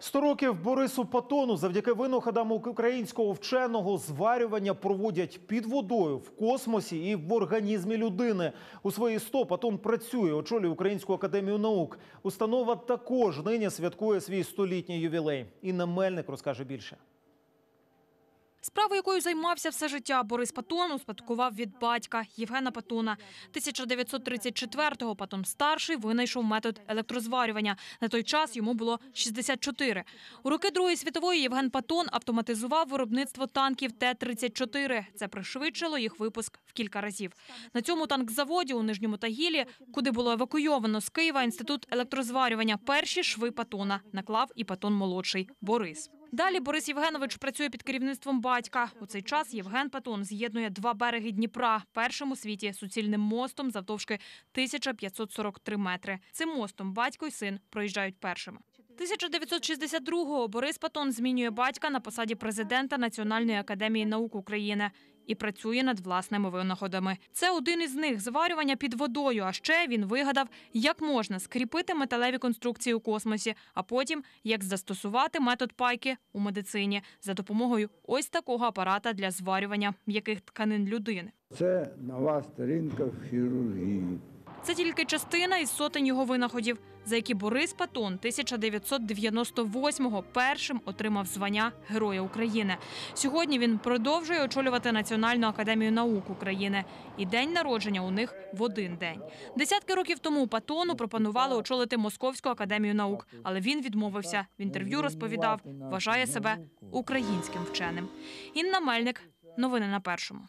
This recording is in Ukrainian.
Сто років Борису Патону завдяки винаходам українського вченого зварювання проводять під водою в космосі і в організмі людини. У свої 100 Патон працює, очолює Українську академію наук. Установа також нині святкує свій столітній ювілей. Інна Мельник розкаже більше. Справа, якою займався все життя Борис Патон, успадкував від батька Євгена Патона. 1934-го Патон старший винайшов метод електрозварювання. На той час йому було 64. У роки Другої світової Євген Патон автоматизував виробництво танків Т-34. Це пришвидшило їх випуск в кілька разів. На цьому танкзаводі у Нижньому Тагілі, куди було евакуйовано з Києва інститут електрозварювання, перші шви Патона наклав і Патон молодший Борис. Далі Борис Євгенович працює під керівництвом батька. У цей час Євген Патон з'єднує два береги Дніпра, першим у світі суцільним мостом завдовжки 1543 метри. Цим мостом батько й син проїжджають першими. 1962-го Борис Патон змінює батька на посаді президента Національної академії наук України і працює над власними винаходами. Це один із них зварювання під водою. А ще він вигадав, як можна скріпити металеві конструкції у космосі, а потім як застосувати метод пайки у медицині за допомогою ось такого апарата для зварювання м'яких тканин людини. Це нова сторінка в хірургії. Це тільки частина із сотень його винаходів, за які Борис Патон 1998-го першим отримав звання Героя України. Сьогодні він продовжує очолювати Національну академію наук України. І день народження у них в один день. Десятки років тому Патону пропонували очолити Московську академію наук, але він відмовився. В інтерв'ю розповідав, вважає себе українським вченим. Інна Мельник. Новини на першому.